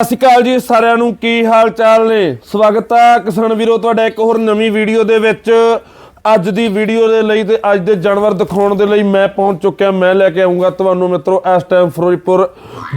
ਸਤਿ ਸ਼੍ਰੀ ਅਕਾਲ ਜੀ ਸਾਰਿਆਂ ਨੂੰ, ਕੀ ਹਾਲ ਚਾਲ ਨੇ? ਸਵਾਗਤ ਆ ਕਿਸਾਨ ਵੀਰੋ, ਤੁਹਾਡਾ ਇੱਕ ਹੋਰ ਨਵੀਂ ਵੀਡੀਓ ਦੇ ਵਿੱਚ। ਅੱਜ ਦੀ ਵੀਡੀਓ ਦੇ ਲਈ ਤੇ ਅੱਜ ਦੇ ਜਾਨਵਰ ਦਿਖਾਉਣ ਦੇ ਲਈ ਮੈਂ ਪਹੁੰਚ ਚੁੱਕਿਆ, ਮੈਂ ਲੈ ਕੇ ਆਉਂਗਾ ਤੁਹਾਨੂੰ ਮਿੱਤਰੋ ਇਸ ਟਾਈਮ ਫਿਰੋਜ਼ਪੁਰ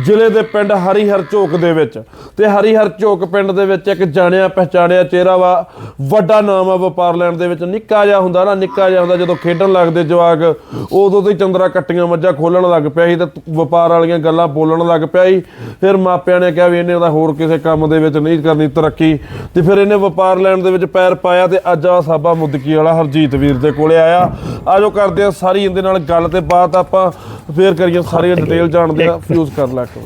ਜ਼ਿਲ੍ਹੇ ਦੇ ਪਿੰਡ ਹਰੀਹਰ ਝੋਕ ਦੇ ਵਿੱਚ। ਤੇ ਹਰੀਹਰ ਝੋਕ ਪਿੰਡ ਦੇ ਵਿੱਚ ਇੱਕ ਜਾਣਿਆ ਪਹਿਚਾਣਿਆ ਚਿਹਰਾ ਵਾ, ਵੱਡਾ ਨਾਮ ਆ ਵਪਾਰ ਲੈਣ ਦੇ ਵਿੱਚ, ਨਿੱਕਾ ਜਿਹਾ ਹੁੰਦਾ ਨਾ, ਨਿੱਕਾ ਜਿਹਾ ਹੁੰਦਾ, ਜਦੋਂ ਖੇਡਣ ਲੱਗਦੇ ਜਵਾਕ, ਉਦੋਂ ਤੋਂ ਹੀ ਚੰਦਰਾ ਕੱਟੀਆਂ ਮੱਝਾਂ ਖੋਲਣ ਲੱਗ ਪਿਆ ਸੀ ਤੇ ਵਪਾਰ ਵਾਲੀਆਂ ਗੱਲਾਂ ਬੋਲਣ ਲੱਗ ਪਿਆ ਸੀ। ਫਿਰ ਮਾਪਿਆਂ ਨੇ ਕਿਹਾ ਵੀ ਇਹਨੇ ਉਹਦਾ ਹੋਰ ਕਿਸੇ ਕੰਮ ਦੇ ਵਿੱਚ ਨਹੀਂ ਕਰਨੀ ਤਰੱਕੀ। ਤੇ ਫਿਰ ਇਹਨੇ ਵਪਾਰ ਲੈਣ ਦੇ ਵਿੱਚ ਪੈਰ ਪਾਇਆ ਤੇ ਅੱਜ ਆ ਸਾਬਾ ਮੁੱਦਕੀ ਵਾਲਾ ਹਰਜੀਤ ਵੀਰ ਦੇ ਕੋਲੇ ਆਇਆ। ਆਜੋ ਕਰਦੇ ਆ ਸਾਰੀ ਇਹਦੇ ਨਾਲ ਗੱਲ ਤੇ ਬਾਤ ਆਪਾਂ ਫੇਰ ਕਰੀਏ ਸਾਰੀ ਡਿਟੇਲ ਜਾਣਦੇ ਆ ਫਿਊਜ਼ ਕਰ ਲੈ ਕੇ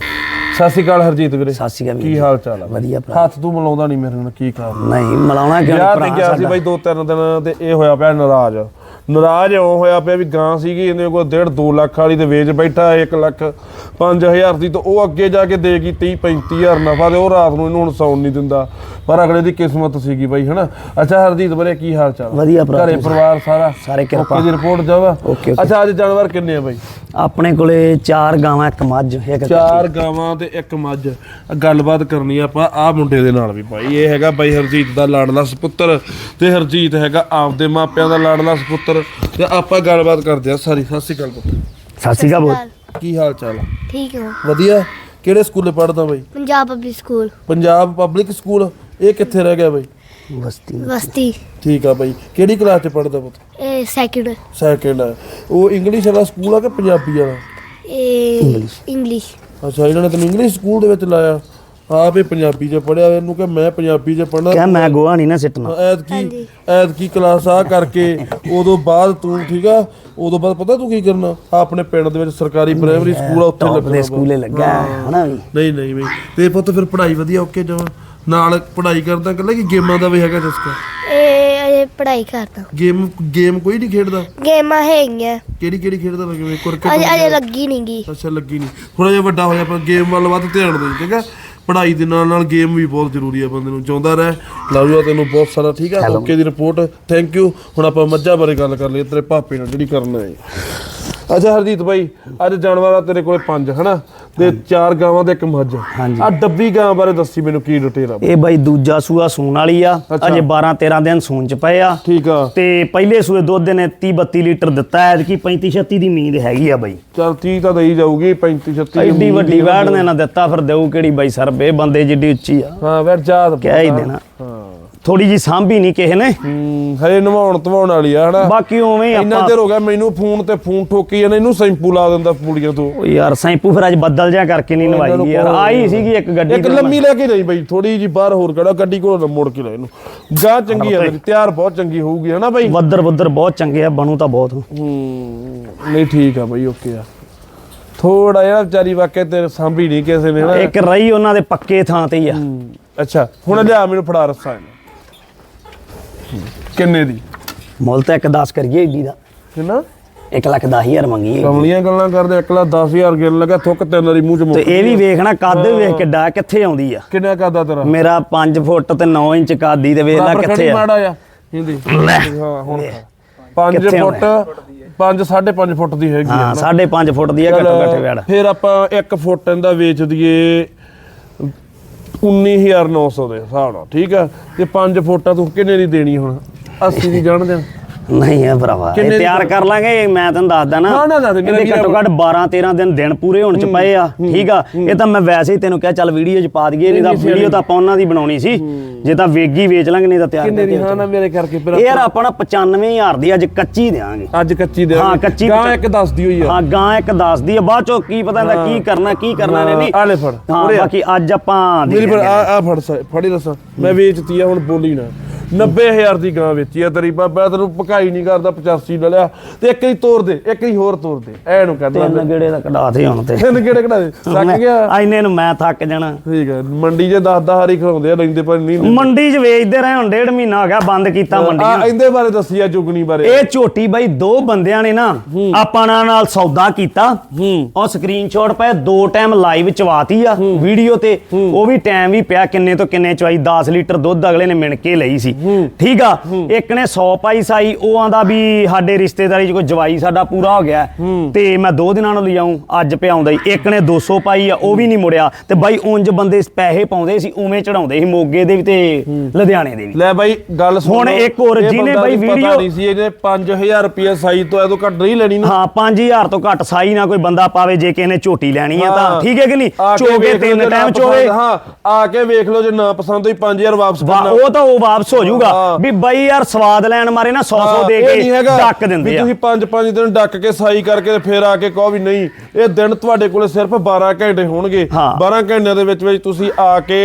ਸਤਿ ਸ਼੍ਰੀ ਅਕਾਲ ਹਰਜੀਤ ਵੀਰੇ। ਸਤਿ ਸ਼੍ਰੀ ਅਕਾਲ ਕੀ। ਹਾਲ ਚਾਲ ਆ? ਵਧੀਆ ਭਰਾ। ਹੱਥ ਤੂੰ ਮਿਲਾਉਂਦਾ ਨਹੀਂ ਮੇਰੇ ਨਾਲ ਕੀ ਕਾਰਨ? ਨਹੀਂ ਮਿਲਾਉਣਾ ਕਿਉਂ ਭਰਾ ਤੇ ਗਿਆ ਸੀ? ਬਾਈ ਦੋ ਤਿੰਨ ਦਿਨ ਤੇ ਇਹ ਹੋਇਆ ਪਿਆ ਨਾਰਾਜ਼। ਨਾਰਾਜ਼ ਇਉਂ ਹੋਇਆ ਪਿਆ ਵੀ ਗਾਂ ਸੀਗੀ ਇਹਨੇ ਕੋਲ 1.5 2 ਲੱਖ ਵਾਲੀ ਤੇ ਵੇਚ ਬੈਠਾ 1 ਲੱਖ 5000 ਦੀ ਤੇ ਉਹ ਅੱਗੇ ਜਾ ਕੇ ਦੇਗੀ 30 35000 ਨਫਾ ਤੇ ਉਹ ਰਾਤ ਨੂੰ ਇਹਨੂੰ ਹੁਣ ਸੌਣ ਨਹੀਂ ਦਿੰਦਾ। ਪਰ ਅਗਲੇ ਦੀ ਕਿਸਮਤ ਸੀਗੀ ਬਾਈ ਹਨਾ? ਅੱਛਾ ਹਰਜੀਤ ਬਰੇ ਕੀ ਹਾਲ ਚਾਲ? ਵਧੀਆ ਭਰਾ ਘਰੇ? ਪਰਿਵਾਰ ਸਾਰਾ? ਸਾਰੇ ਕਿਰਪਾ। ਦੀ ਰਿਪੋਰਟ ਜਾਵਾ। ਅੱਛਾ ਅੱਜ ਜਾਨਵਰ ਕਿੰਨੇ ਆ ਬਾਈ? ਆਪਣੇ ਕੋਲੇ ਚਾਰ ਗਾਵਾਂ ਇੱਕ ਮੱਝ ਇੱਕ ਚਾਰ ਗਾਵਾਂ ਤੇ ਇੱਕ ਮੱਝ। ਗੱਲਬਾਤ ਕਰਨੀ ਆਪਾਂ ਆ ਮੁੰਡੇ ਦੇ ਨਾਲ ਵੀ ਭਾਈ ਇਹ ਹੈਗਾ ਬਾਈ ਹਰਜੀਤ ਦਾ ਲਾਡਲਾ ਸੁਪੁੱਤਰ ਤੇ ਹਰਜੀਤ ਹੈਗਾ ਆਪਦੇ ਮਾਪਿਆਂ ਦਾ ਲਾਡਲਾ ਸੁਪੁੱਤਰ। ਤੇ ਆਪਾਂ ਗੱਲਬਾਤ ਕਰਦੇ ਆ ਸਾਰੀ ਸਤਿ ਸ਼੍ਰੀ ਅਕਾਲ ਪੁੱਤ। ਸਤਿ ਸ਼੍ਰੀ ਅਕਾਲ ਬੋਲ। ਕੀ ਹਾਲ ਚਾਲ ਆ? ਠੀਕ ਹੋ ਵਧੀਆ? ਕਿਹੜੇ ਸਕੂਲੇ ਪੜਦਾ ਬਾਈ? Punjab public school Punjab public school ਇਹ ਕਿੱਥੇ ਰਹਿ ਗਿਆ ਬਾਈ? ਬਸਤੀ। ਬਸਤੀ। ਠੀਕ ਆ ਬਾਈ। ਕਿਹੜੀ ਕਲਾਸ 'ਚ ਪੜਦਾ ਪੁੱਤ? ਇਹ ਸੈਕਿੰਡ ਸੈਕਿੰਡ ਆ। ਉਹ ਇੰਗਲਿਸ਼ ਵਾਲਾ ਸਕੂਲ ਆ ਕਿ ਪੰਜਾਬੀ ਵਾਲਾ? ਇਹ ਇੰਗਲਿਸ਼ ਅੱਛਾ ਇਹਨਾਂ ਨੇ ਤੈਨੂੰ ਇੰਗਲਿਸ਼ ਸਕੂਲ ਦੇ ਵਿੱਚ ਲਾਇਆ। ਆਪ ਇਹ ਪੰਜਾਬੀ 'ਚ ਪੜਿਆ ਇਹਨੂੰ ਕਿ ਮੈਂ ਪੰਜਾਬੀ 'ਚ ਪੜਨਾ ਕਹਿ ਮੈਂ ਗੋਹਾ ਨਹੀਂ ਨਾ ਸਿੱਟਣਾ। ਐਤਕੀ। ਐਤਕੀ ਕਲਾਸ ਆ ਕਰਕੇ ਉਦੋਂ ਬਾਅਦ ਤੂੰ ਠੀਕ ਆ ਉਦੋਂ ਬਾਅਦ ਪਤਾ ਤੂੰ ਕੀ ਕਰਨਾ? ਆਪਣੇ ਪਿੰਡ ਦੇ ਵਿੱਚ ਸਰਕਾਰੀ ਪ੍ਰਾਇਮਰੀ ਸਕੂਲ ਆ ਉੱਥੇ ਲੱਗਣਾ ਦੇ ਵਾ। ਸਕੂਲੇ ਲੱਗਾ ਹਨਾ ਵੀ? ਨਹੀਂ ਨਹੀਂ ਬਈ ਤੇ ਪੁੱਤ ਫਿਰ ਪੜ੍ਹਾਈ ਵਧੀਆ ਓਕੇ ਜਮਾ ਨਾਲ ਪੜ੍ਹਾਈ ਕਰਦਾ ਕੱਲਾ ਕਿ ਗੇਮਾਂ ਦਾ ਵੀ ਹੈਗਾ ਜਸਕਾ? ਇਹ ਅਜੇ ਪੜ੍ਹਾਈ ਕਰਦਾ। ਗੇਮ ਗੇਮ ਕੋਈ ਨਹੀਂ ਖੇਡਦਾ? ਗੇਮਾਂ ਹੈਗੀਆਂ। ਕਿਹੜੀ ਕਿਹੜੀ ਖੇਡਦਾ ਮੈਂ ਕਿਵੇਂ ਅਜੇ ਕ੍ਰਿਕਟ ਅਜੇ ਲੱਗੀ ਨਹੀਂ ਗੀ ਅੱਛਾ ਲੱਗੀ ਨਹੀਂ ਥੋੜਾ ਜਿਹਾ ਵੱਡਾ ਹੋਇਆ ਆਪਾਂ ਗੇਮ ਵੱਲ ਵੱਧ ਧਿਆਨ ਦੇ ਠੀਕ ਹੈ ਪੜ੍ਹਾਈ ਦੇ ਨਾਲ ਨਾਲ ਗੇਮ ਵੀ ਬਹੁਤ ਜ਼ਰੂਰੀ ਹੈ ਬੰਦੇ ਨੂੰ ਚਾਹੁੰਦਾ ਰਹਿ। ਲਵ ਯੂ ਤੈਨੂੰ ਬਹੁਤ ਸਾਰਾ ਠੀਕ ਹੈ ਓਕੇ ਦੀ ਰਿਪੋਰਟ ਥੈਂਕ ਯੂ ਹੁਣ ਆਪਾਂ ਮੱਝਾਂ ਬਾਰੇ ਗੱਲ ਕਰ ਲਈਏ ਤੇਰੇ ਭਾਪੇ ਨਾਲ ਜਿਹੜੀ ਕਰਨਾ ਹੈ ਅੱਛਾ ਹਰਜੀਤ ਭਾਈ ਅੱਜ ਜਾਨਵਰਾਂ ਤੇਰੇ ਕੋਲੇ ਪੰਜ ਹਨਾ? ਤੇ ਚਾਰ ਗਾਵਾਂ ਤੇ ਇੱਕ ਮੱਝ। ਹਾਂਜੀ। ਆ ਡੱਬੀ ਗਾਂ ਬਾਰੇ ਦੱਸੀ ਮੈਨੂੰ ਕੀ ਡਿਟੇਲ ਆ। ਇਹ ਬਾਈ ਦੂਜਾ ਸੂਆ ਸੂਣ ਵਾਲੀ ਆ। ਅੱਛਾ। ਅਜੇ 12 13 ਦਿਨ ਸੂਣ ਚ ਪਏ ਆ। ਠੀਕ ਆ। ਤੇ ਪਹਿਲੇ ਸੂਏ ਦੁੱਧ ਨੇ 30 32 ਲੀਟਰ ਦਿੱਤਾ ਐ ਕਿ 35 36 ਦੀ ਨੀਂਦ ਹੈਗੀ ਆ ਬਾਈ। ਚਲ 30 ਤਾਂ ਦੇਈ ਜਾਊਗੀ 35 36 ਐਡੀ ਵੱਡੀ ਵੈੜ ਨੇ ਨਾ ਦਿੱਤਾ ਫਿਰ ਦੇਊ ਕਿਹੜੀ ਬਾਈ ਸਰਬੇ ਬੰਦੇ ਜਿੱਡੀ ਉੱਚੀ ਆ। ਹਾਂ ਵੈਰ ਜਾਤ ਕਹਿ ਹੀ ਦੇਣਾ। ਹਾਂ। ਥੋੜੀ ਜੀ ਸਾਂਭੀ ਨਹੀਂ ਕਿਸੇ ਨੇ। ਹੂੰ ਹਰੇ ਨਵਾਉਣ ਧਵਾਉਣ ਵਾਲੀ ਆ ਹਨਾ? ਬਾਕੀ ਉਵੇਂ ਹੀ ਇੰਨਾ ਆਪਾਂ ਚਿਰ ਹੋ ਗਿਆ ਮੈਨੂੰ ਫੋਨ ਤੇ ਫੋਨ ਠੋਕੀ ਜਾਂਦਾ ਇਹਨੂੰ ਸੈਂਪੂ ਲਾ ਦਿੰਦਾ ਪੂੜੀਆਂ ਤੋਂ। ਉਹ ਯਾਰ ਸੈਂਪੂ ਫਿਰ ਅੱਜ ਬੱਦਲ ਜਿਹਾ ਕਰਕੇ ਨਹੀਂ ਨਵਾਈ ਯਾਰ ਆਈ ਸੀਗੀ ਇੱਕ ਗੱਡੀ ਇੱਕ ਤੇ ਲੰਮੀ ਲੈ ਕੇ ਨਹੀਂ ਬਈ ਥੋੜੀ ਜੀ ਬਾਹਰ ਹੋਰ ਕਿਹੜਾ ਗੱਡੀ ਕੋਲ ਮੋੜ ਕੇ ਲੈ ਇਹਨੂੰ। ਗਾਂ ਚੰਗੀ ਆ ਮੇਰੀ ਤਿਆਰ ਬਹੁਤ ਚੰਗੀ ਹੋਊਗੀ ਹਨਾ ਬਈ? ਬੱਦਰ ਬੱਦਰ ਬਹੁਤ ਚੰਗੇ ਆ ਬਣੂ ਤਾਂ ਬਹੁਤ। ਹੂੰ ਨਹੀਂ ਠੀਕ ਆ ਬਈ ਓਕੇ ਆ। ਥੋੜਾ ਜਿਹਾ ਵਿਚਾਰੀ ਵਾਕਿਆ ਤੇ ਸਾਂਭੀ ਨਹੀਂ ਕਿਸੇ ਨੇ ਨਾ ਇੱਕ ਰਹੀ ਉਹਨਾਂ ਦੇ ਪੱਕੇ ਥਾਂ ਤੇ ਹੀ ਆ। ਅੱਛਾ ਹੁਣ ਲਿਆ ਮੈਨੂੰ ਫੜਾ ਰੱਸਾ ਇਹਨੂੰ। ਕਿੰਨੇ ਦੀ? ਮੁੱਲ ਤਾਂ ਇੱਕ 10 ਕਰੀਏ ਏਡੀ ਦਾ। ਕਿੰਨਾ? 1 ਲੱਖ 10000 ਮੰਗੀਏ ਕਮਲੀਆਂ ਗੱਲਾਂ ਕਰਦੇ 1 ਲੱਖ 10000 ਗਿਣ ਲੱਗਾ ਥੁੱਕ ਤਿੰਨ ਵਾਰੀ ਮੂੰਹ ਚ ਤੇ ਇਹ ਵੀ ਵੇਖਣਾ ਕੱਦ ਵੇਖ ਕਿੱਡਾ ਕਿੱਥੇ ਆਉਂਦੀ ਆ। ਕਿੰਨਾ ਕਰਦਾ ਤੇਰਾ? ਮੇਰਾ 5 ਫੁੱਟ ਤੇ 9 ਇੰਚ ਕਾਦੀ ਤੇ ਵੇਖ ਲੈ ਕਿੱਥੇ ਆ। ਮਾੜਾ ਆ ਹਿੰਦੀ। ਹਾਂ ਹੁਣ 5 ਕਿੱਥੇ ਫੁੱਟ 5 5.5 ਫੁੱਟ ਦੀ ਹੈਗੀ ਆ ਹਾਂ ਨਾ। 5.5 ਫੁੱਟ ਦੀ ਆ ਘੱਟੋ ਘੱਟ ਵੇੜ ਫਿਰ ਆਪਾਂ 1 ਫੁੱਟ ਇਹਦਾ ਵੇਚ ਦਈਏ 19900 ਦੇ ਹਿਸਾਬ ਨਾਲ, ਠੀਕ ਆ? ਤੇ 5 ਫੋਟਾਂ ਤੂੰ ਕਿੰਨੇ ਦੀ ਦੇਣੀ ਹੁਣ? 80 ਦੀ ਜਾਣ ਦੇ ਨਹੀਂ ਆ ਭਰਾਵਾ ਇਹ ਤਿਆਰ ਕਰ ਲਾਂਗੇ ਮੈਂ ਤੈਨੂੰ ਦੱਸਦਾ ਨਾ। ਨਾ, ਨਾ, ਨਾ, ਮੇਰਾ ਇਹਦੇ ਵੀਰ ਘੱਟੋ ਘੱਟ 12 13 ਦਿਨ ਦਿਨ ਪੂਰੇ ਹੋਣ ਚ ਪਏ ਆ ਠੀਕ ਆ? ਇਹ ਤਾਂ ਮੈਂ ਵੈਸੇ ਹੀ ਤੈਨੂੰ ਕਿਹਾ ਚੱਲ ਵੀਡੀਓ ਚ ਪਾ ਦਈਏ ਨਹੀਂ ਤਾਂ ਵੀਡੀਓ ਤਾਂ ਆਪਾਂ ਉਹਨਾਂ ਦੀ ਬਣਾਉਣੀ ਸੀ। ਜੇ ਤਾਂ ਵੇਗੀ ਵੇਚ ਲਾਂਗੇ ਨਹੀਂ ਤਾਂ ਤਿਆਰ ਕਿੰਨੇ ਦੀ? ਹਾਂ ਨਾ ਮੇਰੇ ਕਰਕੇ ਫਿਰ ਇਹ ਯਾਰ ਆਪਾਂ ਨਾ 95000 ਦੀ ਅੱਜ ਕੱਚੀ ਦੇਾਂਗੇ ਅੱਜ ਕੱਚੀ ਦੇ ਹਾਂ, ਕੱਚੀ ਗਾਂ ਇੱਕ ਦੱਸਦੀ ਹੋਈ ਆ। ਹਾਂ ਗਾਂ ਇੱਕ ਦੱਸਦੀ ਆ। ਬਾਅਦ ਚੋਂ ਕੀ ਪਤਾ ਇਹਦਾ ਕੀ ਕਰਨਾ ਕੀ ਕਰਨਾ ਨੇ ਨਹੀਂ। ਆ ਲੈ ਫੜ ਹਾਂ ਉਰੇ ਆ। ਬਾਕੀ ਅੱਜ ਆਪਾਂ ਮੇਰੀ ਆ ਆ ਫੜ ਸਾ- ਫੜੀ ਦੱਸਾਂ। ਮੈਂ ਵੇਚਤੀ ਆ ਹੁਣ ਬੋਲੀ ਨਾ। 90000 ਦੀ ਗਾਂ ਵੇਚੀ ਆ ਤੇਰੀ ਬਾਬਾ ਤੈਨੂੰ ਪਕਾਈ ਨਹੀਂ ਕਰਦਾ 85 ਲੈ ਲਿਆ। ਤੇ ਇੱਕ ਹੀ ਤੋੜ ਦੇ ਇੱਕ ਹੀ ਹੋਰ ਤੋੜ ਦੇ ਐ ਨੂੰ ਲੈ ਤਿੰਨ ਗੇੜੇ ਦਾ ਕਢਾ ਦੇ ਹੁਣ ਤੇ। ਤਿੰਨ ਕਿਹੜੇ ਕਢਾ ਦੇ ਸੱਕ ਗਿਆ। ਇੰਨੇ ਨੂੰ ਮੈਂ ਥੱਕ ਜਾਣਾ। ਠੀਕ ਹੈ ਮੰਡੀ 'ਚ 10 10 ਹਾਰੀ ਖਵਾਉਂਦੇ ਆ ਲੈਂਦੇ ਪਰ ਨਹੀਂ ਮੰਡੀ 'ਚ ਵੇਚਦੇ ਰਹੇ ਹੁਣ ਡੇਢ ਮਹੀਨਾ ਹੋ ਗਿਆ ਬੰਦ ਕੀਤਾ ਆ ਮੰਡੀਆਂ। ਇਹਦੇ ਬਾਰੇ ਦੱਸੀ ਆ ਜੁਗਨੀ ਬਾਰੇ। ਇਹ ਝੋਟੀ ਬਾਈ ਦੋ ਬੰਦਿਆਂ ਨੇ ਨਾ ਆਪਾਂ ਨਾਲ ਨਾਲ ਸੌਦਾ ਕੀਤਾ। ਹੂੰ। ਉਹ ਸਕਰੀਨਸ਼ਾਟ ਪਏ ਦੋ ਟਾਈਮ ਲਾਈਵ ਚਵਾਤੀ ਆ ਵੀਡੀਓ ਤੇ। ਉਹ ਵੀ ਟਾਈਮ ਵੀ ਪਿਆ ਕਿੰਨੇ ਤੋਂ ਕਿੰਨੇ ਚਵਾਈ 10 ਲੀਟਰ ਦੁੱਧ ਅਗਲੇ ਨੇ ਮਿਣ ਕੇ ਲਈ ਸੀ। ਠੀਕ ਆ? ਇੱਕ ਨੇ 100 ਪਾਈ ਸਾਈ ਉਹ ਆਂਦਾ ਵੀ ਸਾਡੇ ਰਿਸ਼ਤੇਦਾਰੀ 'ਚ ਕੋਈ ਜਵਾਈ ਸਾਡਾ ਪੂਰਾ ਹੋ ਗਿਆ। ਤੇ ਮੈਂ ਦੋ ਦਿਨਾਂ ਨੂੰ ਲਿਆਉਂ ਅੱਜ ਪਿਆਉਂਦਾ ਹੀ ਇੱਕ ਨੇ 200 ਪਾਈ ਆ ਉਹ ਵੀ ਨਹੀਂ ਮੁੜਿਆ। ਤੇ ਬਾਈ ਉਂਝ ਬੰਦੇ ਪੈਸੇ ਪਾਉਂਦੇ ਸੀ ਉਵੇਂ ਚੜਾਉਂਦੇ ਸੀ ਮੋਗੇ ਦੇ ਵੀ ਤੇ ਲੁਧਿਆਣੇ ਦੇ ਵੀ। ਲੈ ਬਾਈ ਗੱਲ ਸੁਣ ਹੁਣ। ਇੱਕ ਹੋਰ ਜਿਹਨੇ ਬਾਈ ਪਤਾ ਵੀਡੀਓ- ਨਹੀਂ ਸੀ ਇਹਨੇ 5000 ਰੁਪਏ ਸਾਈ ਤੋਂ ਤੋਂ ਘੱਟ ਨਹੀਂ ਲੈਣੀ ਨਾ। ਹਾਂ 5000 ਤੋਂ ਘੱਟ ਸਾਈ ਨਾ ਕੋਈ ਬੰਦਾ ਪਾਵੇ ਜੇ ਕਿਸੇ ਨੇ ਝੋਟੀ ਲੈਣੀ ਆ ਤਾਂ। ਠੀਕ ਹੈ ਕਿ ਨਹੀਂ? ਚੋਗੇ ਤਿੰਨ ਟਾਈਮ ਚੋਵੇ ਹਾਂ ਆ ਕੇ ਵੇਖ ਲਓ ਜੇ ਨਾ ਪਸੰਦ ਹੋਈ 5000 ਵਾਪਸ ਕਰਨਾ। ਉਹ ਤਾਂ ਉਹ ਵਾਪਸ ਹੋ ਜਾਊਗਾ। ਵੀ ਬਈ ਯਾਰ ਸਵਾਦ ਲੈਣ ਮਾਰੇ ਨਾ 100 100 ਹਾਂ, ਦੇ ਕੇ ਡੱਕ ਦਿੰਦੇ ਵੀ ਆ ਤੁਸੀਂ 5-5 ਦਿਨ ਡੱਕ ਕੇ ਸਾਈ ਕਰਕੇ ਫਿਰ ਆ ਕੇ ਕਹੋ ਵੀ ਨਹੀਂ ਇਹ ਦਿਨ ਤੁਹਾਡੇ ਕੋਲੇ ਸਿਰਫ 12 ਘੰਟੇ ਹੋਣਗੇ ਹਾਂ। 12 ਘੰਟਿਆਂ ਦੇ ਵਿੱਚ ਵਿੱਚ ਤੁਸੀਂ ਆ ਕੇ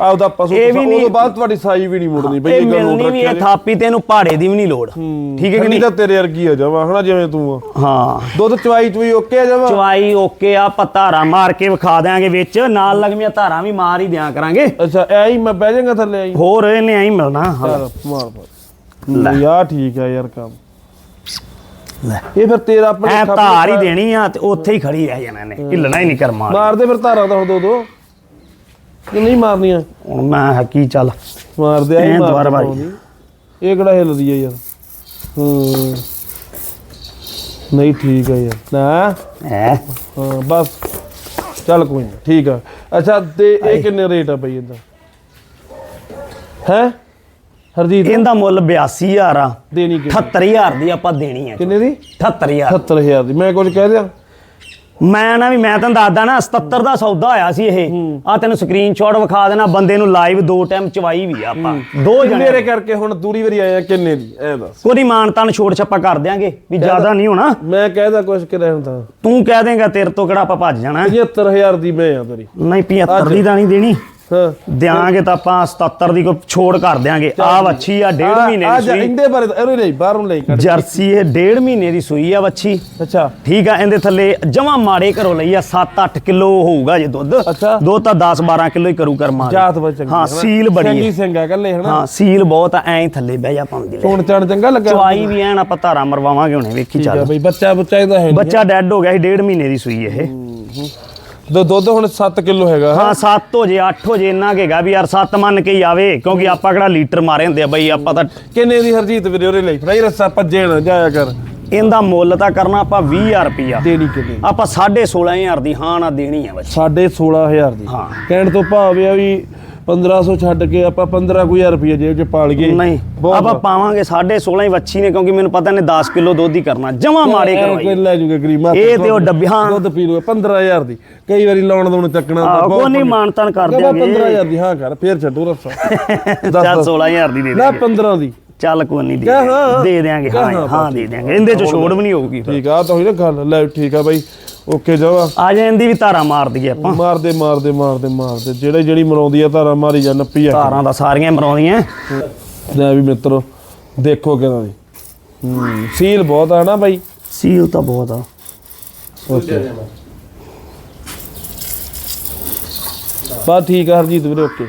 ਆਪਦਾ ਪਸ਼ੂ ਇਹ ਵੀ ਉਹ ਨਹੀਂ- ਤੋਂ ਬਾਅਦ ਤੁਹਾਡੀ ਸਾਈ ਵੀ ਨਹੀਂ ਮੁੜਨੀ ਬਈ ਇਹ ਇਹ ਗੱਲ ਨੋਟ ਮਿਲਣੀ ਵੀ ਰੱਖਿਆ ਇਹ ਥਾਪੀ ਤੇ ਇਹਨੂੰ ਪਹਾੜੇ ਦੀ ਵੀ ਨਹੀਂ ਲੋੜ। ਠੀਕ ਹੈ ਕਿ ਨਹੀਂ ਨਹੀਂ? ਤਾਂ ਤੇਰੇ ਵਰਗੀ ਆ ਜਾਵਾ ਹਨਾ ਜਿਵੇਂ ਤੂੰ ਆ। ਹਾਂ। ਦੁੱਧ ਚਵਾਈ ਚਵਾਈ ਓਕੇ ਆ ਜਾਵਾ ਚਵਾਈ ਓਕੇ ਆ ਆਪਾਂ ਧਾਰਾਂ ਮਾਰ ਕੇ ਵਿਖਾ ਦਿਆਂਗੇ ਵਿੱਚ। ਨਾਲ ਲੱਗਵੀਆਂ ਧਾਰਾਂ ਵੀ ਮਾਰ ਹੀ ਦਿਆਂ ਕਰਾਂਗੇ। ਅੱਛਾ ਐ ਹੀ ਮੈਂ ਬਹਿ ਜਾਗਾ ਥੱਲੇ ਆਈ ਹੋਰ ਇਹਨੇ ਐਂ ਮਿਲਣਾ ਹਾਂ। ਯਾਰ ਮਾਰ ਮਾਰ। ਯਾਰ ਠੀਕ ਆ ਯਾਰ ਕੰਮ। ਲੈ। ਇਹ ਫਿਰ ਤੇਰਾ ਆਪਣੇ ਐ ਖੱਪ ਧਾਰ ਹੀ ਦੇਣੀ ਆ ਤੇ ਉੱਥੇ ਹੀ ਖੜੀ ਰਹਿ ਜਾਣਾ ਨੇ ਹਿੱਲਣਾ ਹੀ ਨਹੀਂ ਕਰਮਾ ਮਾਰ ਦੇ ਫਿਰ ਧਾਰਾਂ ਤਾਂ ਹੁਣ ਦੋ ਦੋ ਕਿ ਨਹੀਂ ਮਾਰਨੀਆਂ? ਹੁਣ ਮੈਂ ਹਕੀ ਚੱਲ? ਮਾਰ ਦੇ ਆਈ ਐਂ ਮਾਰ ਦੁਬਾਰਾ। ਪਾਉਂਦੀ। ਇਹ ਕਿਹੜਾ ਹਿੱਲਦੀ ਆ ਯਾਰ? ਹੂੰ। ਨਹੀਂ ਠੀਕ ਆ ਯਾਰ। ਨਾ ਐ ਹਾਂ ਬਸ। ਚੱਲ ਕੋਈ ਨਹੀਂ ਠੀਕ ਆ। ਅੱਛਾ ਤੇ ਇਹ ਕਿੰਨੇ ਰੇਟ ਆ ਬਈ ਇਹਦਾ? ਹੈ? ਹਰਜੀਤ? ਇਹਦਾ ਮੁੱਲ 82000 ਆ। ਦੇਣੀ ਕਿ 78000 ਦੀ ਆਪਾਂ ਦੇਣੀ ਆ ਕਿੰਨੇ ਦੀ? 78000 70000 ਦੀ। ਮੈਂ ਕੁਝ ਕਹਿ ਦਿਆਂ ਮੈਂ ਨਾ ਵੀ ਮੈਂ ਤੈਨੂੰ ਦੱਸਦਾ ਨਾ 77 ਦਾ ਸੌਦਾ ਹੋਇਆ ਸੀ ਇਹ। ਆ ਤੈਨੂੰ ਸਕਰੀਨਸ਼ਾਟ ਵਿਖਾ ਦੇਣਾ ਬੰਦੇ ਨੂੰ ਲਾਈਵ ਦੋ ਟਾਈਮ ਚਵਾਈ ਵੀ ਆ ਆਪਾਂ। ਦੋ ਜਣੇ। ਮੇਰੇ ਕਰਕੇ ਹੁਣ ਦੂਰੀ ਵਾਰੀ ਆਇਆ ਕਿੰਨੇ ਦੀ? ਐ ਦੱਸ। ਕੋਈ ਮਾਨਤਾਨ ਛੋੜ ਛੱਪਾ ਕਰ ਦਿਆਂਗੇ ਵੀ ਜ਼ਿਆਦਾ ਨਹੀਂ ਹੋਣਾ। ਮੈਂ ਕਹਿਦਾ ਕੁਝ ਕਿ ਰਹਿਣ ਤਾਂ। ਤੂੰ ਕਹਿ ਦੇਂਗਾ ਤੇਰੇ ਤੋਂ ਕਿਹੜਾ ਆਪਾਂ ਭੱਜ ਜਾਣਾ। 75000 ਦੀ ਮੈਂ ਆ ਤੇਰੀ। ਨਹੀਂ 75 ਦੀ ਤਾਂ ਨਹੀਂ ਦੇਣੀ। ਹਾਂ। ਦਿਆਂਗੇ ਤਾਂ ਆਪਾਂ 77 ਦੀ ਕੋਈ ਛੋੜ ਕਰ ਦਿਆਂਗੇ। ਆ ਵੱਛੀ ਆ ਡੇਢ ਮਹੀਨੇ ਆ ਦੀ ਸੂਈ। ਇੰਦੇ ਬਾਰੇ ਇਹਨੂੰ ਨਹੀਂ ਬਾਹਰੋਂ ਲਈ ਕੱਢ ਜਰਸੀ ਇਹ ਡੇਢ ਮਹੀਨੇ ਦੀ ਸੂਈ ਆ ਵੱਛੀ। ਅੱਛਾ। ਠੀਕ ਆ ਇਹਦੇ ਥੱਲੇ ਜਮਾ ਮਾੜੇ ਘਰੋਂ ਲਈ ਆ 7-8 ਕਿਲੋ ਹੋਊਗਾ ਜੇ ਦੁੱਧ। ਦੁੱਧ ਤਾਂ 10-12 ਕਿਲੋ ਹੀ ਕਰੂ ਕਰਮਾ ਜਾਤ ਬਹੁਤ ਚੰਗੀ ਹਾਂ। ਸੀਲ ਬੜੀ ਚੰਗੀ ਸਿੰਘਾ ਕੱਲੇ ਹਨਾ? ਹਾਂ ਸੀਲ ਬਹੁਤ ਆ ਐਂ ਥੱਲੇ ਬਹਿ ਜਾ ਪਾਉਂਦੀ ਲੈ। ਚੋਣ ਚਾਣ ਚੰਗਾ ਲੱਗਾ? ਚਵਾਈ ਵੀ ਐਨ ਆਪਾਂ ਧਾਰਾ ਮਰਵਾਵਾਂਗੇ ਹੁਣੇ ਵੇਖੀ ਠੀਕ ਆ ਚੱਲ। ਬਈ ਬੱਚਾ ਬੁੱਚਾ ਇਹਦਾ ਹੈ ਬੱਚਾ ਡੈੱਡ ਹੋ ਗਿਆ ਸੀ ਡੇਢ ਮਹੀਨੇ ਦੀ ਸੂਈ ਇਹ। ਦੁ- ਦੁੱਧ ਹੁਣ 7 ਕਿਲੋ ਹੈਗਾ ਹਾਂ। 7 ਹੋ ਜੇ 8 ਹੋ ਜੇ ਇੰਨਾ ਕੁ ਹੈਗਾ ਵੀ ਯਾਰ 7 ਮੰਨ ਕੇ ਹੀ ਆਵੇ ਕਿਉਂਕਿ ਆਪਾਂ ਕਿਹੜਾ ਲੀਟਰ ਮਾਰੇ ਹੁੰਦੇ ਆ ਬਈ ਆਪਾਂ ਤਾਂ ਕਿੰਨੇ ਦੀ ਹਰਜੀਤ ਵੀਰੇ ਉਹਦੇ ਲਈ? ਫਰਾਈ ਰੱਸਾ ਭੱਜੇ ਨਾ ਜਾਇਆ ਕਰ। ਇਹਦਾ ਮੁੱਲ ਤਾਂ ਕਰਨਾ ਆਪਾਂ 20000 ਰੁਪਿਆ ਦੇਣੀ ਕਿੰਨੇ? ਆਪਾਂ 16500 ਦੀ ਹਾਂ ਨਾ ਦੇਣੀ ਆ ਬੱਚੀ ਸਾਢੇ 16000 ਦੀ। ਹਾਂ। ਕਹਿਣ ਤੋਂ ਭਾਵ ਇਹ ਆ ਵੀ 1500 ਛੱਡ ਕੇ ਆਪਾਂ 15000 ਰੁਪਏ ਜੇਬ 'ਚ ਪਾਲ ਗਏ। ਨਹੀਂ ਬਹੁਤ ਆਪਾਂ ਪਾਵਾਂਗੇ 16.5 ਹੀ ਵੱਛੀ ਨੇ ਕਿਉਂਕਿ ਮੈਨੂੰ ਪਤਾ ਨੇ 10 ਕਿਲੋ ਦੁੱਧ ਹੀ ਕਰਨਾ। ਜਮਾ ਮਾੜੇ ਕੋਈ ਕਰਵਾਈ। ਲੈ ਜੂਗਾ ਇਹ ਤੇ ਉਹ ਡੱਬੀ- ਹਾਂ। ਦੁੱਧ ਪੀ ਲੂਗਾ 15000 ਦੀ। ਕਈ ਵਾਰੀ ਲਾਉਣ ਦੋਣ ਚੱਕਣਾ ਆਹੋ, ਬਹੁਤ ਕੋਈ ਨਹੀਂ ਪੰਗੇ। ਮਾਨਤਾਨ ਕਰ ਕਹਿੰਦਾ ਦਿਆਂਗੇ। 15000 ਦੀ ਹਾਂ ਕਰ ਫੇਰ ਛੱਡੂ ਰੱਸਾ ਦੱਸ, ਚੱਲ ਦੱਸ। 16000 ਦੀ ਦੇ ਨਾ ਦੇ 15 ਦੀ। ਚੱਲ ਕੋਈ ਨਹੀਂ ਦੇ ਦਿਆਂਗੇ। ਦੇ ਦਿਆਂਗੇ ਹਾਂ ਹਾਂ, ਹਾਂ ਦੇ ਦਿਆਂਗੇ ਇਹਦੇ ਚ ਛੋੜ ਵੀ ਨਹੀਂ ਹੋਊਗੀ। ਫਿਰ। ਠੀਕ ਆ ਤਾਂ ਹੋਈ ਨਾ ਗੱਲ। ਲੈ ਠੀਕ ਆ ਬਾਈ। ਓਕੇ ਜਾਵਾ। ਆ ਜਾ ਇਹਦੀ ਵੀ ਧਾਰਾ ਮਾਰ ਦਈਏ ਆਪਾਂ। ਮਾਰਦੇ ਮਾਰਦੇ ਮਾਰਦੇ ਮਾਰਦੇ। ਜਿਹੜੇ ਜਿਹੜੀ ਮਰਾਉਂਦੀ ਆ ਧਾਰਾ ਮਾਰੀ ਜਾ ਨੱਪੀ ਆ। ਧਾਰਾਂ ਦਾ ਸਾਰੀਆਂ ਮਰਾਉਂਦੀਆਂ। ਲੈ ਵੀ ਮਿੱਤਰੋ ਦੇਖੋ ਕਿਹਦਾ ਦੀ। ਹੂੰ ਸੀਲ ਬਹੁਤ ਆ ਨਾ ਬਾਈ? ਸੀਲ ਤਾਂ ਬਹੁਤ ਆ। ਓਕੇ। ਬਸ ਠੀਕ ਆ ਹਰਜੀਤ ਵੀਰੇ ਓਕੇ।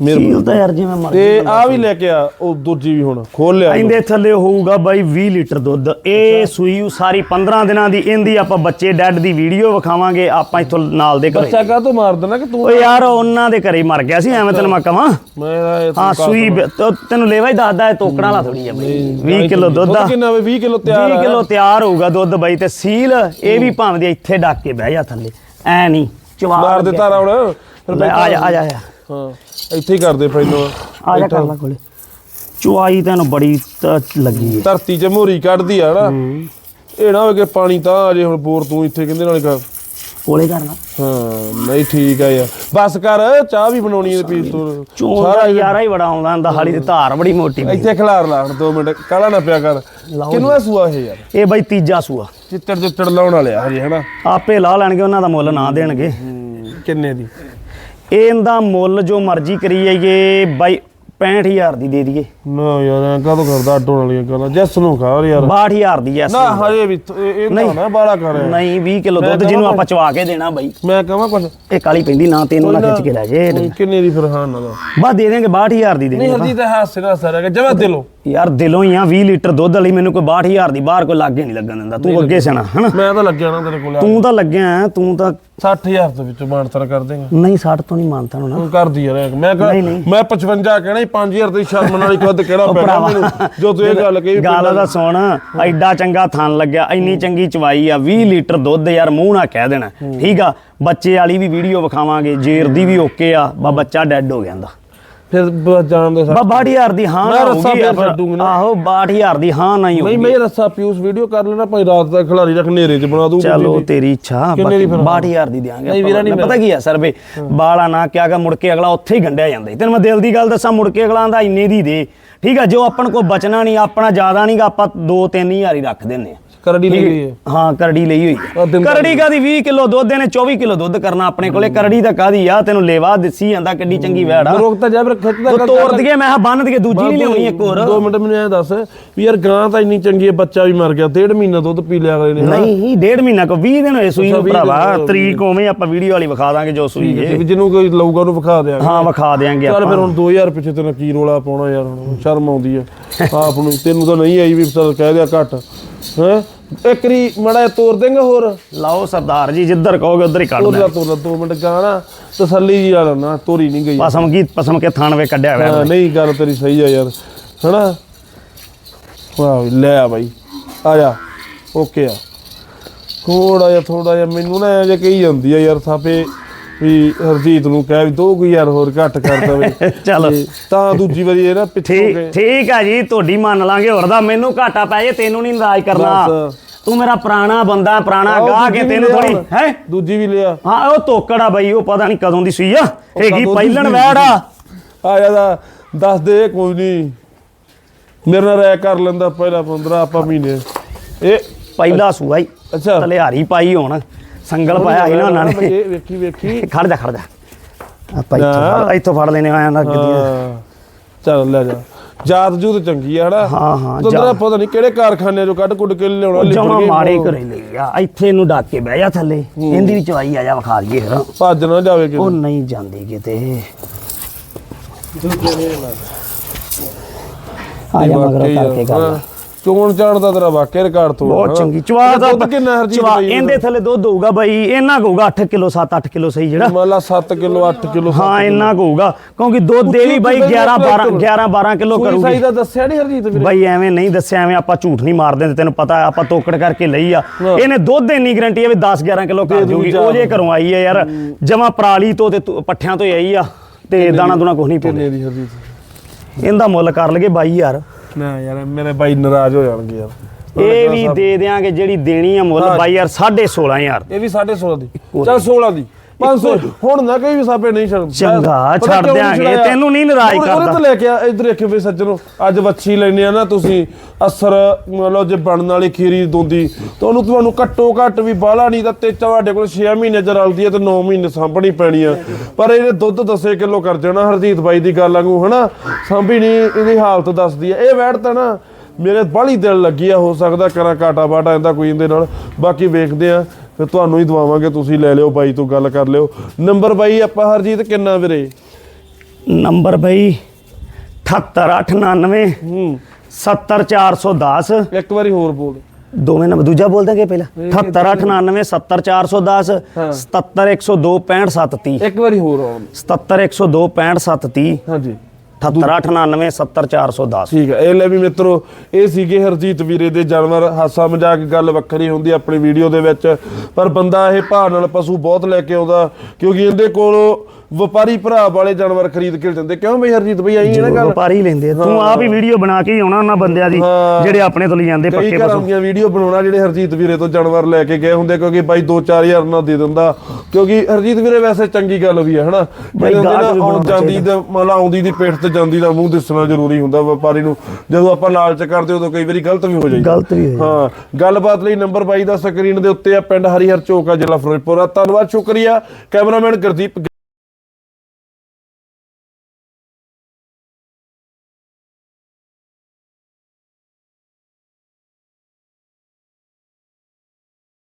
ਮੇਰੇ ਸੀਲ ਤਾਂ ਯਾਰ ਜਿਵੇਂ ਮਰਜ਼ੀ ਤੇ ਆ ਵੀ ਲੈ ਕੇ ਆ ਉਹ ਦੂਜੀ ਵੀ ਹੁਣ ਖੋਲ ਲਿਆ ਇਹਦੇ ਥੱਲੇ ਹੋਊਗਾ ਬਾਈ 20 ਲੀਟਰ ਦੁੱਧ। ਇਹ ਸੂਈ ਊ ਸਾਰੀ 15 ਦਿਨਾਂ ਦੀ ਇਹਦੀ ਆਪਾਂ ਬੱਚੇ ਡੈਡ ਦੀ ਵੀਡੀਓ ਵਿਖਾਵਾਂਗੇ ਆਪਾਂ ਇੱਥੋਂ ਨਾਲ ਦੇ ਘਰੇ। ਬੱਚਾ ਕਾ ਤੋਂ ਮਾਰ ਦੇਣਾ ਕਿ ਤੂੰ ਓ ਯਾਰ ਉਹਨਾਂ ਦੇ ਘਰੇ ਮਰ ਗਿਆ ਸੀ ਐਵੇਂ ਤੈਨੂੰ ਮੈਂ ਇਹ ਹਾਂ ਸੂਈ ਤੈਨੂੰ ਲੈਵਾ ਹੀ ਦੱਸਦਾ ਇਹ ਤੋਕੜਾਂ ਵਾਲਾ ਥੋੜੀ ਆ ਬਈ। 20 ਕਿਲੋ ਦੁੱਧ ਆ। ਕਿੰਨਾ ਵੇ 20 ਕਿਲੋ ਤਿਆਰ 20 ਆ। ਕਿਲੋ ਤਿਆਰ ਹੋਊਗਾ ਦੁੱਧ ਬਾਈ ਤੇ ਸੀਲ ਇਹ ਵੀ ਭਾਵੇਂ ਦੀ ਇੱਥੇ ਡੱਕ ਕੇ ਬਹਿ ਜਾ ਥੱਲੇ। ਐ ਨਹੀਂ ਚਵਾ ਮਾਰ ਦੇ ਤਾਰਾ ਹੁਣ ਆ ਜਾ ਆ ਜਾ। ਹਾਂ। ਇੱਥੇ ਹੀ ਕਰਦੇ ਪਹਿਲਾਂ ਆ ਜਾ ਕਰ ਲੈ ਕੋਲੇ। ਚੁਆਈ ਤੈਨੂੰ ਬੜੀ ਤ- ਲੱਗੀ ਹੈ। ਧਰਤੀ 'ਚ ਮੋਰੀ ਕੱਢਦੀ ਆ ਨਾ। ਇਹ ਨਾ ਹੋਵੇ ਕਿ ਪਾਣੀ ਤਾਂ ਆ ਜੇ ਹੁਣ ਬੋਰ ਤੂੰ ਇੱਥੇ ਕਹਿੰਦੇ ਨਾਲ ਕਰ ਕੋਲੇ ਕਰ ਲਾ। ਹਾਂ ਨਹੀਂ ਠੀਕ ਆ ਯਾਰ। ਬਸ ਕਰ ਚਾਹ ਵੀ ਬਣਾਉਣੀ ਹੈ ਪੀਸ ਤੂੰ। ਦਾ ਯਾਰਾ ਹੀ ਬੜਾ ਆਉਂਦਾ ਹੁੰਦਾ ਹਾਲੀ ਦੀ ਧਾਰ ਬੜੀ ਮੋਟੀ। ਇੱਥੇ ਖਿਲਾਰ ਲਾ ਹੁਣ 2 ਮਿੰਟ। ਕਾਲਾ ਨਾ ਪਿਆ ਕਰ। ਕਿਨੂੰ ਇਹ ਸੂਆ ਇਹ ਯਾਰ? ਇਹ ਬਾਈ ਤੀਜਾ ਸੂਆ। ਚਿੱਤੜ ਚਿੱਤੜ ਲਾਉਣ ਵਾਲਿਆ ਹਜੇ ਹਨਾ? ਆਪੇ ਲਾ ਲੈਣਗੇ ਉਹਨਾਂ ਦਾ ਮੁੱਲ ਨਾ ਦੇਣਗੇ। ਕਿੰਨੇ ਦੀ? ਇਹਦਾ ਮੁੱਲ ਜੋ ਮਰਜ਼ੀ ਕਰੀ ਜਾਈਏ ਬਾਈ 65000 ਦੀ ਦੇ ਦਈਏ। ਨਾ ਯਾਰ ਐਂ ਕਾਹਤੋਂ ਕਰਦਾ ਆਟੋ ਵਾਲੀਆਂ ਗੱਲਾਂ। ਜੈਸ ਨੂੰ ਖਾ ਯਾਰ। 62000 ਦੀ ਐਸ ਨਾ ਹਜੇ ਵੀ ਤ- ਇਹ ਇਹ ਤਾਂ ਨਾ ਬਾਲਾ ਕਰ ਨਹੀਂ 20 ਕਿਲੋ ਦੁੱਧ ਜਿਹਨੂੰ ਆਪਾਂ ਚਵਾ ਕੇ ਦੇਣਾ ਬਾਈ। ਮੈਂ ਕਹਾਂ ਕੁਝ ਇਹ ਕਾਲੀ ਪੈਂਦੀ ਨਾ ਤੈਨੂੰ ਨਾ ਖਿੱਚ ਕੇ ਲੈ ਜੇ ਕਿੰਨੇ ਦੀ ਫਿਰ ਹਾਂ ਨਾ ਦਾ ਬਸ ਦੇ ਦੇਂਗੇ 62000 ਦੀ ਨਹੀਂ ਦੇਂਗੇ ਹਰਜੀ ਤਾਂ ਹਾਸੇ ਨਾਲ ਸਰ ਜਮਾ ਦਿਲੋਂ ਯਾਰ ਦਿਲੋਂ ਹੀ ਆ 20 ਲੀਟਰ ਦੁੱਧ ਵਾਲੀ ਮੈਨੂੰ ਕੋਈ 62000 ਦੀ ਬਾਹਰ ਕੋਈ ਲਾਗੇ ਨਹੀਂ ਲੱਗਣ ਦਿੰਦਾ। ਤੂੰ ਅੱਗੇ ਸਿਆਣਾ ਹਨਾ? ਮੈਂ ਤਾਂ ਲੱਗਿਆ ਨਾ ਤੇਰੇ ਕੋਲ ਤੂੰ ਤਾਂ ਲੱਗਿਆ ਤੂੰ ਤਾਂ 60000 ਦੇ ਵਿੱਚੋਂ ਮਾਨਤਰ ਕਰ ਦੇਗਾ। ਨਹੀਂ 60 ਤੋਂ ਨਹੀਂ ਮੰਨਦਾ ਨਾ ਤੂੰ ਕਰਦੀ ਯਾਰ ਮੈਂ ਕਿਹਾ- ਨਹੀਂ, ਨਹੀਂ। ਮੈਂ 55 ਕਹਿਣਾ ਸੀ 5000 ਦੀ ਸ਼ਰਮ ਨਾਲ ਹੀ ਖੁਦ ਕਿਹੜਾ ਉਹ ਪੈਣਾ ਭਰਾਵਾ, ਮੈਨੂੰ? ਜੋ ਤੂੰ ਇਹ ਗੱਲ ਕਹੀ ਗੱਲ ਦਾ ਸੁਣ ਐਡਾ ਚੰਗਾ ਥਣ ਲੱਗਿਆ ਇੰਨੀ ਚੰਗੀ ਚਵਾਈ ਆ 20 ਲੀਟਰ ਦੁੱਧ ਯਾਰ ਮੂੰਹ ਨਾਲ ਕਹਿ ਦੇਣਾ। ਠੀਕ ਆ ਬੱਚੇ ਵਾਲੀ ਵੀ ਵੀਡੀਓ ਵਿਖਾਵਾਂਗੇ ਜੇਰ ਦੀ ਵੀ ਓਕੇ ਆ ਬਾ ਬੱਚਾ ਡੈੱਡ ਹੋ ਗਿਆ ਇਹਦਾ ਫਿਰ ਬ- ਜਾਣ ਦੇ ਬਾ 62000 ਦੀ ਹਾਂ ਮੈਂ ਨਾ ਰੱਸਾ ਹੋਊਗੀ ਫੇਰ ਛੱਡੂੰਗਾ ਨਾ। ਆਹੋ 62000 ਦੀ ਹਾਂ ਨਹੀਂ ਨਹੀਂ ਹੋਊਗੀ ਮੈਂ ਰੱਸਾ ਪਿਊਸ ਵੀਡੀਓ ਕਰ ਲੈਣਾ ਭਾਈ ਰਾਤ ਦਾ ਖਿਲਾਰੀ ਰੱਖ ਨੇਰੇ 'ਚ ਬਣਾ ਦੂੰ ਚਲੋ ਤੇਰੀ ਇੱਛਾ ਕਿੰਨੇ ਦੀ ਫਿਰ? 62000 ਦੀ ਦਿਆਂਗੇ ਨਹੀਂ ਵੀਰਾ। ਨਹੀਂ ਪਤਾ ਕੀ ਆ ਸਰ ਬੇ ਬਾਲਾ ਨਾ ਕਿਹਾ ਗਾ ਮੁੜ ਕੇ ਅਗਲਾ ਉੱਥੇ ਹੀ ਗੰਡਿਆ ਜਾਂਦਾ ਈ। ਤੈਨੂੰ ਮੈਂ ਦਿਲ ਦੀ ਗੱਲ ਦੱਸਾਂ ਮੁੜ ਕੇ ਅਗਲਾ ਦਾ ਇੰਨੇ ਦੀ ਦੇ ਠੀਕ ਆ ਜੋ ਆਪਣ ਕੋ ਬਚਣਾ ਨਹੀਂ ਆਪਣਾ ਜ਼ਿਆਦਾ ਨਹੀਂਗਾ ਆਪਾਂ 2-3000 ਹੀ ਰੱਖ ਦਿੰਨੇ ਆ। ਕਰੜੀ ਲਈ ਗਈ ਹੈ? ਹਾਂ। ਕਰੜੀ ਲਈ ਹੋਈ ਦਾ ਕਰੜੀ ਕਾਦੀ 20 ਕਿਲੋ ਦੁੱਧ ਇਹਨੇ 24 ਕਿਲੋ ਦੁੱਧ ਕਰਨਾ ਆਪਣੇ ਕੋਲੇ। ਕਰੜੀ ਤਾਂ ਕਾਦੀ ਆ ਤੈਨੂੰ ਲੇਵਾ ਦਿੱਸੀ ਜਾਂਦਾ ਕਿੱਡੀ ਚੰਗੀ ਵੈੜ ਆ। ਰੋਕ ਤਾਂ ਜਾ ਫਿਰ ਖਿੱਚਦਾ ਤੂੰ ਤੋੜ ਦਈਏ ਮੈਂ ਬੰਨ ਦਈਏ ਦੂਜੀ ਨਹੀਂ ਲਿਆਉਣੀ ਇੱਕ ਹੋਰ। ਦੋ ਮਿੰਟ ਮੈਨੂੰ ਐ ਦੱਸ ਵੀ ਯਾਰ ਗਾਂ ਤਾਂ ਇੰਨੀ ਚੰਗੀ ਹੈ ਬੱਚਾ ਵੀ ਮਰ ਗਿਆ ਡੇਢ ਮਹੀਨਾ ਦੁੱਧ ਪੀ ਲਿਆ ਅਗਲੇ ਨੇ? ਨਹੀਂ ਡੇਢ ਮਹੀਨਾ ਕੋ 20 ਦਿਨ ਹੋਏ ਸੂਈ ਨੂੰ ਭਰਾਵਾ ਤਰੀਕ ਉਵੇਂ ਆਪਾਂ ਵੀਡੀਓ ਵਾਲੀ ਵਿਖਾ ਦਾਂਗੇ ਜੋ ਸੂਈ ਹੈ, ਹੈ। ਜਿਹਨੂੰ ਕੋਈ ਲਊਗਾ ਉਹਨੂੰ ਵਿਖਾ ਦਿਆਂਗੇ। ਹਾਂ ਵਿਖਾ ਚੱਲ ਆਪਾਂ। ਫਿਰ ਹੁਣ 2000 ਪਿੱਛੇ ਤੇ ਕੀ ਰੋਲਾ ਪਾਉਣਾ ਯਾਰ ਹੁਣ ਸ਼ਰਮ ਆਉਂਦੀ ਆ। ਆਪ ਨੂੰ ਤੈਨੂੰ ਤਾਂ ਨਹੀਂ ਆਈ ਵੀ ਚੱਲ ਕਹਿ ਦਿਆ ਘੱਟ। ਹੈ? ਇੱਕਰੀ ਮੜਾ ਤੋਰ ਦੇਂਗਾ ਹੋਰ? ਲਾਓ ਸਰਦਾਰ ਜੀ ਜਿੱਧਰ ਕਹੋਗੇ ਉਧਰ ਹੀ ਕੱਢ ਤੋਰ ਤੋਰ ਦੋ ਮਿੰਟ ਗਾਣਾ। ਤਸੱਲੀ ਜੀ ਵਾਲਾ ਨਾ ਤੋਰੀ ਨਹੀਂ ਗਈ। ਪਸਮ ਕੀ ਪਸਮ ਕੇ ਥਾਣ ਵੇ ਕੱਢਿਆ ਹੋਇਆ। ਨਹੀਂ ਗੱਲ ਤੇਰੀ ਸਹੀ ਆ ਯਾਰ। ਹਨਾ? ਵਾਹ ਲੈ ਆ ਬਾਈ। ਆ ਜਾ। ਓਕੇ ਆ। ਥੋੜਾ ਜਿਹਾ ਥੋੜਾ ਜਿਹਾ ਮੈਨੂੰ ਨਾ ਜੇ ਕਹੀ ਜਾਂਦੀ ਆ ਯਾਰ ਥਾਪੇ। ਵੀ ਹਰਜੀਤ ਨੂੰ ਕਹਿ ਵੀ ਦੋ ਕੁ ਯਾਰ ਹੋਰ ਘੱਟ ਕਰ ਦਵੇ। ਚਲੋ। ਤੇ ਦੂਜੀ ਵਾਰੀ ਇਹ ਨਾ ਪਿੱਛੋਂ ਠੀਕ ਆ ਜੀ ਤੁਹਾਡੀ ਮੰਨ ਲਾਂਗੇ ਹੋਰ ਦਾ। ਮੈਨੂੰ ਘਾਟਾ ਪੈ ਜੇ ਤੈਨੂੰ ਨਹੀਂ ਨਾਰਾਜ਼ ਕਰਨਾ। ਤੂੰ ਮੇਰਾ ਪੁਰਾਣਾ ਬੰਦਾ ਪੁਰਾਣਾ ਗਾਹ ਕੇ ਤੈਨੂੰ ਥੋੜੀ। ਹੈ? ਦੂਜੀ ਵੀ ਲਿਆ। ਹਾਂ ਉਹ ਤੋਕੜ ਆ ਬਈ ਉਹ ਪਤਾ ਨਹੀਂ ਕਦੋਂ ਦੀ ਸੂਈ ਆ। ਹੈਗੀ ਪਹਿਲਣ ਵੈੜ ਆ। ਆ ਜਾਂਦਾ ਦੱਸ ਦੇ ਕੋਈ ਨਹੀਂ ਮੇਰੇ ਨਾਲ ਰਾਇ ਕਰ ਲੈਂਦਾ ਪਹਿਲਾ 15 ਆਪਾਂ ਮਹੀਨੇ। ਇਹ ਪਹਿਲਾ ਸੂਆ ਹੀ। ਅੱਛਾ। ਤਲਿਹਾਰੀ ਪਾਈ ਹੁਣ। ਸੰਗਲ ਪਾਇਆ ਸੀ ਨਾ ਉਹਨਾਂ ਨੇ। ਇਹ ਵੇਖੀ ਵੇਖੀ। ਖੜ ਜਾ ਖੜ ਜਾ। ਆਪਾਂ ਇੱਥੋਂ ਨਾ। ਫੜ- ਇੱਥੋਂ ਫੜ ਲੈਨੇ ਆਇਆ ਨਾ ਗੱਡੀਆਂ। ਹਾਂ। ਚੱਲ ਲੈ ਜਾ। ਜਾਤ ਜੂਤ ਚੰਗੀ ਆ ਹਨਾ? ਹਾਂ, ਹਾਂ, ਤੰਦਰਾ ਜਾਤ। ਪਤਾ ਨਹੀਂ ਕਿਹੜੇ ਕਾਰਖਾਨੇ ਚੋਂ ਕੱਢ ਕੁੱਟ ਕੇ ਲਿਆਉਣਾ ਜਮਾ ਗਈ ਮਾੜੇ ਘਰੇ ਲਈ ਆ। ਇੱਥੇ ਇਹਨੂੰ ਡੱਕ ਕੇ ਬਹਿ ਜਾ ਥੱਲੇ। ਇਹਦੀ ਵੀ ਚਵਾਈ ਆ ਜਾ ਵਿਖਾ ਦਈਏ ਫਿਰ। ਭੱਜ ਨਾ ਜਾਵੇ ਉਹ ਕਿਤੇ ਨਹੀਂ ਜਾਂਦੀ ਕਿਤੇ। ਆ ਜਾ ਮਗਰੋਂ ਕਰਕੇ ਗੱਲ। ਚੋਣ ਚਾਣ ਦਾ ਤੇਰਾ ਵਾਕਿਆ ਰਿਕਾਰਡ ਤੋੜ। ਬਹੁਤ ਚੰਗੀ। ਚਵਾ ਦਾ ਦੁੱਧ ਕਿੰਨਾ ਹਰਜੀਤ ਬਾਈ ਇਹਦੇ ਥੱਲੇ ਦੁੱਧ ਹੋਊਗਾ ਬਾਈ ਇਹਨਾਂ ਹੋਊਗਾ 8 ਕਿਲੋ 7-8 ਕਿਲੋ ਸਹੀ ਜਿਹੜਾ। ਮੰਨ ਲਾ 7 ਕਿਲੋ 8 ਕਿਲੋ ਹਾਂ ਕੁ ਹੋਊਗਾ ਕਿਉਂਕਿ ਦੁੱਧ ਇਹ ਵੀ ਬਾਈ 11 12 11 12 ਕਿਲੋ ਕਰੂਗੀ। ਸਾਈ ਦਾ ਦੱਸਿਆ ਨਹੀਂ ਹਰਜੀਤ ਵੀਰੇ? ਬਾਈ ਐਵੇਂ ਨਹੀਂ ਦੱਸਿਆ ਐਵੇਂ ਆਪਾਂ ਝੂਠ ਨਹੀਂ ਮਾਰਦੇ ਤੈਨੂੰ ਪਤਾ ਆਪਾਂ ਤੋਕੜ ਕਰਕੇ ਲਈ ਆ। ਇਹਨੇ ਦੁੱਧ ਇੰਨੀ ਗਰੰਟੀ ਹੈ ਵੀ 10 11 ਕਿਲੋ ਕਰ ਦੇ ਦੂਗੀ ਉਹ ਜੇ ਘਰੋਂ ਆਈ ਹੈ ਯਾਰ ਜਮਾ ਪਰਾਲੀ ਤੋਂ ਤੇ ਪੱਠਿਆਂ ਤੋਂ ਆਈ ਆ ਤੇ ਦਾਣਾ ਦੂਣਾ ਕੁਝ ਨਹੀਂ ਪਾਉਂਦੇ। ਦੀ ਇਹਦਾ ਮੁੱਲ ਕਰ ਲਗੇ 22000 ਨਾ ਯਾਰ ਮੇਰੇ ਬਾਈ ਨਾਰਾਜ਼ ਹੋ ਜਾਣਗੇ ਯਾਰ। ਇਹ ਵੀ ਦੇ ਦਿਆਂਗੇ ਜਿਹੜੀ ਦੇਣੀ ਆ ਮੁੱਲ 22000 16500 ਇਹ ਵੀ 16.5 ਦੀ। ਚੱਲ 16 ਦੀ। 500 ਹੁਣ ਨਾ ਕਹੀ ਵੀ ਸਾਪੇ ਨਹੀਂ ਛੱਡ ਚੰਗਾ, ਛੱਡ ਦਿਆਂਗੇ? ਤੈਨੂੰ ਨਹੀਂ ਨਾਰਾਜ਼ ਉਹਦੇ- ਉਹਦੇ ਕਰਦਾ। ਤੋਂ ਲੈ ਕੇ ਆ ਇੱਧਰ ਦੇਖਿਓ ਵੀ ਸੱਜਣੋ ਅੱਜ ਵੱਛੀ ਲੈਣੇ ਆ ਨਾ ਤੁਸੀਂ ਅਸਰ ਮੰਨ ਲਓ ਜੇ ਬਣਨ ਵਾਲੀ ਖੀਰੀ ਦੋਂਦੀ ਤਾਂ ਉਹਨੂੰ ਤੁਹਾਨੂੰ ਘੱਟੋ ਘੱਟ ਵੀ ਬਾਹਲਾ ਨਹੀਂ ਤਾਂ ਤੇ ਤੁਹਾਡੇ ਕੋਲ 6 ਮਹੀਨੇ ਚ ਰਲਦੀ ਹੈ ਤੇ 9 ਮਹੀਨੇ ਸਾਂਭਣੀ ਪੈਣੀ ਆ। ਪਰ ਇਹਨੇ ਦੁੱਧ ਦੱਸੇ ਕਿਲੋ ਕਰ ਜਾਣਾ ਹਰਜੀਤ ਬਾਈ ਦੀ ਗੱਲ ਵਾਂਗੂ ਹਨਾ? ਸਾਂਭੀ ਨਹੀਂ ਇਹਦੀ ਹਾਲਤ ਦੱਸਦੀ ਆ। ਇਹ ਵੈੜ ਤਾਂ ਨਾ ਮੇਰੇ ਬਾਹਲੀ ਦਿਲ ਲੱਗੀ ਆ ਹੋ ਸਕਦਾ ਕਰਾਂ ਕਾਟਾ ਬਾਟਾ ਇਹਦਾ ਕੋਈ ਇਹਦੇ ਨਾਲ। ਬਾਕੀ ਵੇਖਦੇ ਆ ਫਿਰ ਤੁਹਾਨੂੰ ਹੀ ਦਵਾਵਾਂਗੇ ਤੁਸੀਂ ਲੈ ਲਿਓ ਬਾਈ ਤੋਂ ਗੱਲ ਕਰ ਲਿਓ। ਨੰਬਰ ਬਾਈ ਆਪਾਂ ਹਰਜੀਤ ਕਿੰਨਾ ਵੀਰੇ? ਨੰਬਰ ਬਈ 78899 ਹੂੰ। 70410 ਇੱਕ ਵਾਰੀ ਹੋਰ ਬੋਲ। ਦੋਵੇਂ ਨੰਬਰ ਦੂਜਾ ਬੋਲ ਦਾਂਗੇ ਪਹਿਲਾਂ। 78899 70410 77102 65730 ਇੱਕ ਵਾਰੀ ਹੋਰ ਆਉਣ। 77102 65730 ਹਾਂਜੀ। 78899 70410 ਠੀਕ ਹੈ, ਇਹ ਲੈ ਵੀ ਮਿੱਤਰੋ, ਇਹ ਸੀਗੇ ਹਰਜੀਤ ਵੀਰੇ ਦੇ ਜਾਨਵਰ। ਹਾਸਾ ਮਜ਼ਾਕ ਗੱਲ ਵੱਖਰੀ ਹੁੰਦੀ ਆਪਣੀ ਵੀਡੀਓ ਦੇ ਵਿੱਚ। ਪਰ ਬੰਦਾ ਇਹ ਭਾਅ ਨਾਲ ਪਸ਼ੂ ਬਹੁਤ ਲੈ ਕੇ ਆਉਂਦਾ, ਕਿਉਂਕਿ ਇਹਦੇ ਕੋਲੋਂ ਵਪਾਰੀ ਭਰਾ ਵਾਲੇ ਜਾਨਵਰ ਖਰੀਦ ਕੇ ਜਾਂਦੇ ਕਿਉਂ ਬਈ ਹਰਜੀਤ ਬਈ ਆਈ ਹੈ ਨਾ ਗੱਲ? ਵਪਾਰੀ ਲੈਂਦੇ ਆ। ਤੂੰ ਆਪ ਹੀ ਵੀਡੀਓ ਬਣਾ ਕੇ ਹੀ ਆਉਣਾ ਉਹਨਾਂ ਬੰਦਿਆਂ ਦੀ। ਜਿਹੜੇ ਆਪਣੇ ਤੋਂ ਲਈ ਜਾਂਦੇ ਕਈ ਪੱਕੇ ਘਰਾਂ ਪਸ਼ੂ। ਦੀਆਂ ਵੀਡੀਓ ਬਣਾਉਣਾ ਜਿਹੜੇ ਹਰਜੀਤ ਵੀਰੇ ਤੋਂ ਜਾਨਵਰ ਲੈ ਕੇ ਗਏ ਹੁੰਦੇ ਕਿਉਂਕਿ ਬਾਈ 2-4000 ਨਾਲ ਦੇ ਦਿੰਦਾ। ਕਿਉਂਕਿ ਹਰਜੀਤ ਵੀਰੇ ਵੈਸੇ ਚੰਗੀ ਗੱਲ ਵੀ ਹੈ ਹਨਾ? ਬਾਈ ਗਾਹਕ ਵੀ ਆਉਣ ਬਣਾਉਣਾ ਜਾਂਦੀ ਤੇ ਮਤਲਬ ਆਉਂਦੀ ਦੀ ਪੇਟ ਤੇ ਜਾਂਦੀ ਦਾ ਮੂੰਹ ਦਿਸਣਾ ਜ਼ਰੂਰੀ ਹੁੰਦਾ ਵਪਾਰੀ ਨੂੰ। ਜਦੋਂ ਆਪਾਂ ਲਾਲਚ ਕਰਦੇ ਉਦੋਂ ਕਈ ਵਾਰੀ ਗਲਤ ਵੀ ਹੋ ਜਾਂਦਾ ਗਲਤ ਵੀ ਹੋ ਹਾਂ ਗੱਲਬਾਤ ਲਈ ਨੰਬਰ ਬਾਈ ਦਾ ਸਕਰੀਨ ਦੇ ਉੱਤੇ ਆ ਪਿੰਡ ਹਰੀਹਰ ਚੌਕ ਆ ਜ਼ਿਲ੍ਹਾ ਫਿਰੋਜ਼ਪੁਰ ਆ। ਧੰਨਵਾਦ ਸ਼ੁਕਰੀਆ। ਕੈਮਰਾਮੈਨ ਗੁਰਦੀਪ